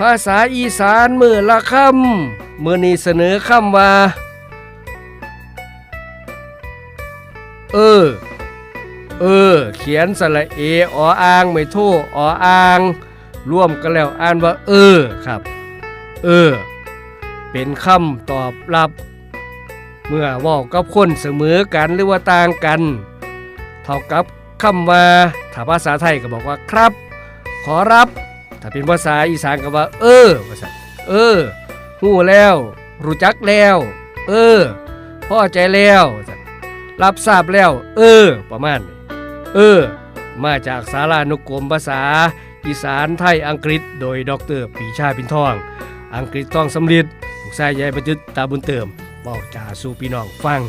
ภาษาอีสานมือละคำมือนี้เสนอคำว่า เออ เออ เขียนสระเอออ่างไม่โทออ่างร่วมกันแล้วอ่านว่า เออครับ เออ เป็นคำตอบรับ เมื่อว่ากับคนเสมอกันหรือว่าต่างกัน เท่ากับคำว่าถ้าภาษาไทยก็บอกว่าครับ ขอรับ ถ้าเป็นภาษาอีสานก็ว่า เออภาษาเออหู้แล้ว รู้จักแล้ว เออพอใจแล้ว รับทราบแล้ว เออ ประมาณนี้เออ มาจากสารานุกรมภาษา อีสานไทยอังกฤษ โดยดรปีชาพินทอง อังกฤษทองสำลิดลูกชายยายประยุทธ์ตาบุญเติมบอกจ่าสู่พี่น้องฟัง